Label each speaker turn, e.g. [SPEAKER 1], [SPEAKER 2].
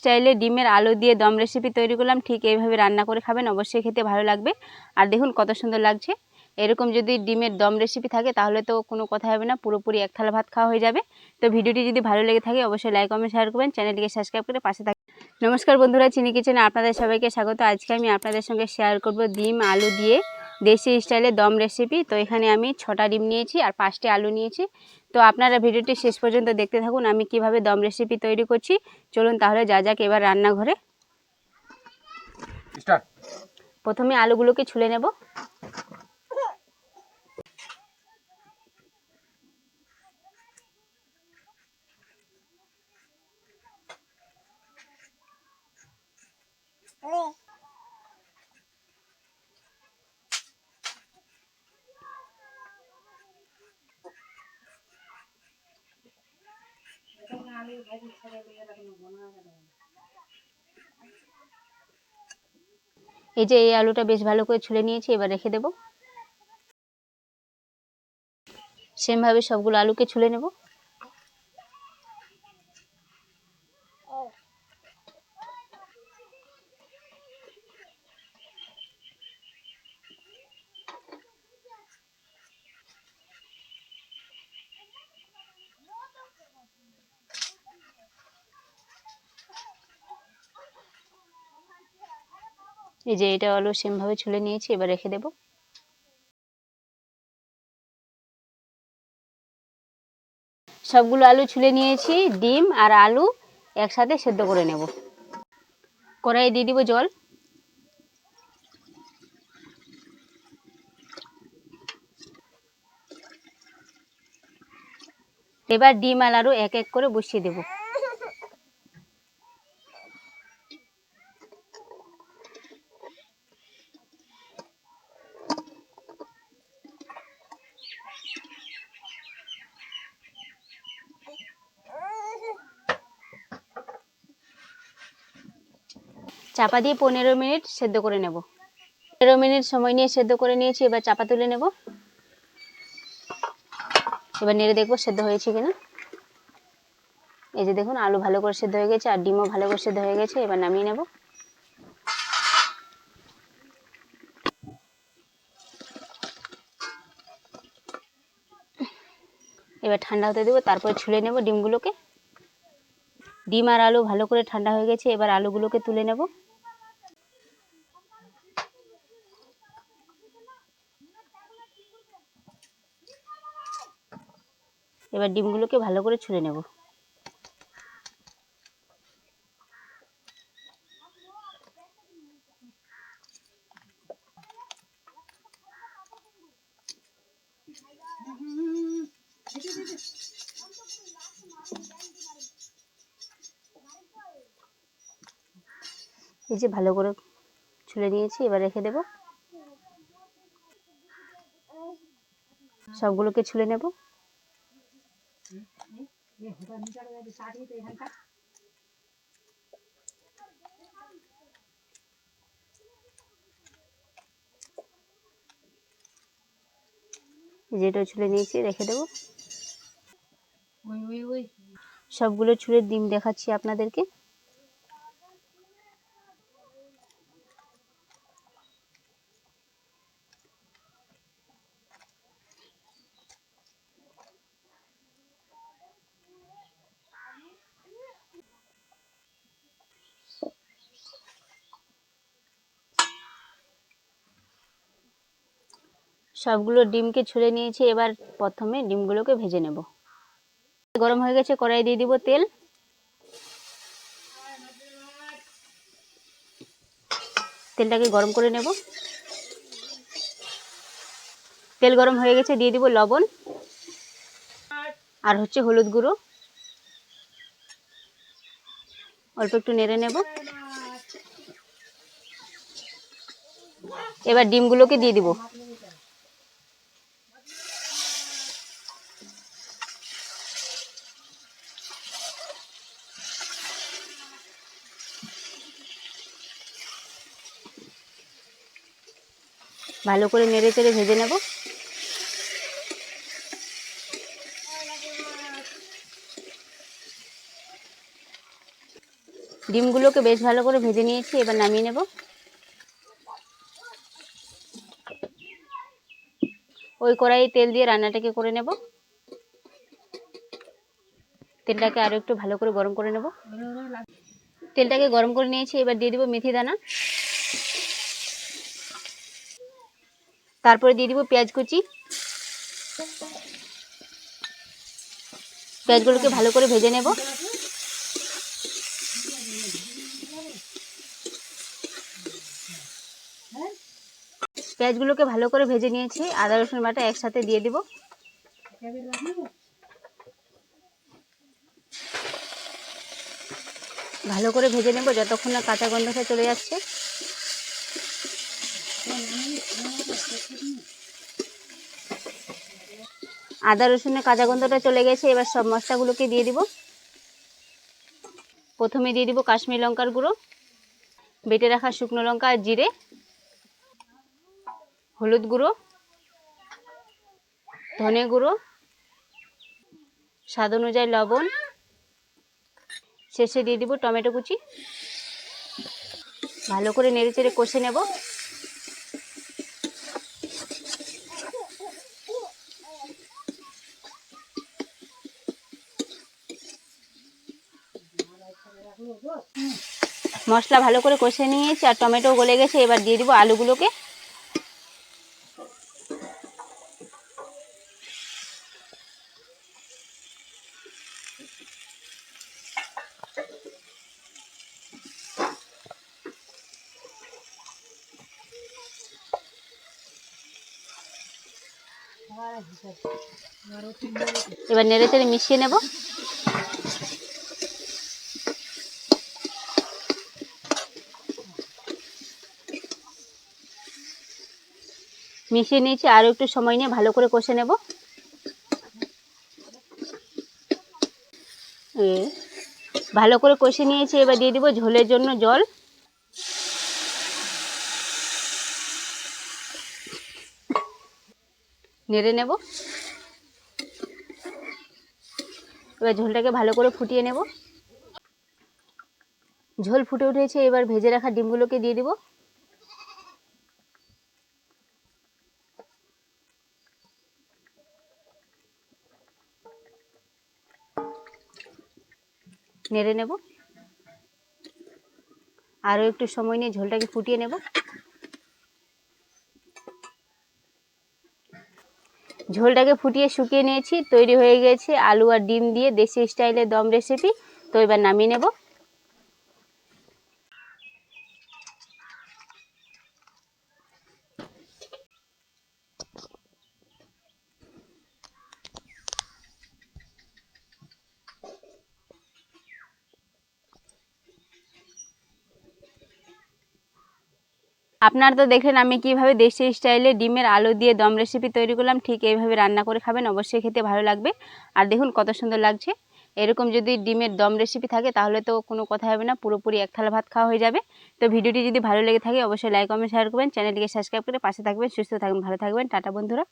[SPEAKER 1] স্টাইলে ডিমের আলু দিয়ে দম রেসিপি তৈরি করলাম, ঠিক এইভাবে রান্না করে খাবেন, অবশ্যই খেতে ভালো লাগবে। আর দেখুন কত সুন্দর লাগছে। এরকম যদি ডিমের দম রেসিপি থাকে, তাহলে তো কোনো কথা হবে না, পুরোপুরি এক থালা ভাত খাওয়া হয়ে যাবে। তো ভিডিওটি যদি ভালো লেগে থাকে, অবশ্যই লাইক কমেন্ট শেয়ার করবেন চ্যানেলটিকে সাবস্ক্রাইব করে পাশে থাকবেন নমস্কার বন্ধুরা, চিনি কিচেনে আপনাদের সবাইকে স্বাগত। আজকে আমি আপনাদের সঙ্গে শেয়ার করব ডিম, আলু দিয়ে দেশি স্টাইলে দম রেসিপি তো এখানে আমি ছটা ডিম নিয়েছি আর পাঁচটি আলু নিয়েছি। তো আপনারা ভিডিওটি শেষ পর্যন্ত দেখতে থাকুন আমি কীভাবে দম রেসিপি তৈরি করছি। চলুন তাহলে যা যাক এবার রান্নাঘরে। প্রথমে আলুগুলোকে ছুলে নেব। এই যে এই আলুটা বেশ ভালো করে ছুলে নিয়েছি, এবার রেখে দেব। সেমভাবে সবগুলো আলুকে ছুলে নেব। এই যে এটা আলু সেমভাবে ছুলে নিয়েছি, এবার রেখে দেব। সবগুলো আলু ছুলে নিয়েছি, ডিম আর আলু একসাথে সেদ্ধ করে নেব। কড়াইয়ে দিয়ে দিব জল। এবার ডিম আর আলু এক এক করে বসিয়ে দেব। চাপা দিয়ে পনেরো মিনিট সেদ্ধ করে নেব। পনেরো মিনিট সময় নিয়ে সেদ্ধ করে নিয়েছি, এবার চাপা তুলে নেব। এবার নেড়ে দেখব সেদ্ধ হয়েছে কিনা। এই যে দেখুন, আলু ভালো করে সেদ্ধ হয়ে গেছে আর ডিমও ভালো করে সেদ্ধ হয়ে গেছে, এবার নামিয়ে নেব। এবার ঠান্ডা হতে দেবো, তারপরে ছুলে নেব ডিমগুলোকে। ডিম আর আলু ভালো করে ঠান্ডা হয়ে গেছে, এবার আলুগুলোকে তুলে নেব। এবার ডিমগুলোকে ভালো করে ছুলে নেব। এই যে ভালো করে ছুলে নিয়েছি, এবার রেখে দেব। সবগুলোকে ছুলে নেব। যেটা ছুলে নিয়েছি রেখে দেব। সবগুলো ছুলে ডিম দেখাচ্ছি আপনাদেরকে। সবগুলো ডিমকে ছুলে নিয়েছি, এবার প্রথমে ডিমগুলোকে ভেজে নেব। গরম হয়ে গেছে, কড়াই দিয়ে দিব তেল। তেলটাকে গরম করে নেব। তেল গরম হয়ে গেছে, দিয়ে দিব লবণ আর হচ্ছে হলুদ গুঁড়ো। অল্প একটু নেড়ে নেব। এবার ডিমগুলোকে দিয়ে দিব। ভালো করে নেড়ে চেড়ে ভেজে নেব। ডিমগুলোকে বেশ ভালো করে ভেজে নিয়েছি, এবার নামিয়ে নেব। ওই কড়াইয়ে তেল দিয়ে রান্নাটাকে করে নেব। তেলটাকে আরও একটু ভালো করে গরম করে নেব। তেলটাকে গরম করে নিয়েছি, এবার দিয়ে দিব মেথি দানা। তারপরে দিয়ে দিব পেঁয়াজ কুচি। পেঁয়াজগুলোকে ভালো করে ভেজে নেব। পেঁয়াজগুলোকে ভালো করে ভেজে নিয়েছি। আদা, রসুন বাটা একসাথে দিয়ে দিব। ভালো করে ভেজে নেব, যতক্ষণ না কাঁচা গন্ধটা চলে যাচ্ছে আদা রসুনের কাঁচা গন্ধটা চলে গেছে। এবার সব মশলাগুলোকে দিয়ে দিব। প্রথমে দিয়ে দিব কাশ্মীর লঙ্কার গুঁড়ো, বেটে রাখা শুকনো লঙ্কা আর জিরে, হলুদ গুঁড়ো, ধনে গুঁড়ো, স্বাদ অনুযায়ী লবণ। শেষে দিয়ে দিব টমেটো কুচি। ভালো করে নেড়ে চেড়ে কষে নেব। মশলা ভালো করে কষে নিয়েছি, আর টমেটো গলে গেছে, এবার দিয়ে দিব আলুগুলোকে। এবার নেড়ে চেড়ে মিশিয়ে নেব। মিশিয়ে নিয়েছি আরও একটু সময় নিয়ে ভালো করে কষে নেব। ভালো করে কষে নিয়েছি, এবার দিয়ে দিব ঝোলের জন্য জল। নেড়ে নেব। এবার ঝোলটাকে ভালো করে ফুটিয়ে নেব। ঝোল ফুটে উঠেছে, এবার ভেজে রাখা ডিমগুলোকে দিয়ে দিব। নেড়ে নেব। আরও একটু সময় নিয়ে ঝোলটাকে ফুটিয়ে নেব। ঝোলটাকে ফুটিয়ে শুকিয়ে নিয়েছি, তৈরি হয়ে গেছে আলু আর ডিম দিয়ে দেশি স্টাইলে দম রেসিপি তো এবার নামিয়ে নেব। আপনারা তো দেখলেন আমি কীভাবে দেশি স্টাইলে ডিমের আলু দিয়ে দম রেসিপি তৈরি করলাম, ঠিক এইভাবে রান্না করে খাবেন, অবশ্যই খেতে ভালো লাগবে। আর দেখুন কত সুন্দর লাগছে। এরকম যদি ডিমের দম রেসিপি থাকে, তাহলে তো কোনো কথা হবে না, পুরোপুরি এক থালা ভাত খাওয়া হয়ে যাবে। তো ভিডিওটি যদি ভালো লেগে থাকে, অবশ্যই লাইক কমেন্ট শেয়ার করবেন। চ্যানেলটিকে সাবস্ক্রাইব করে পাশে থাকবেন, সুস্থ থাকবেন, ভালো থাকবেন। টাটা বন্ধুরা।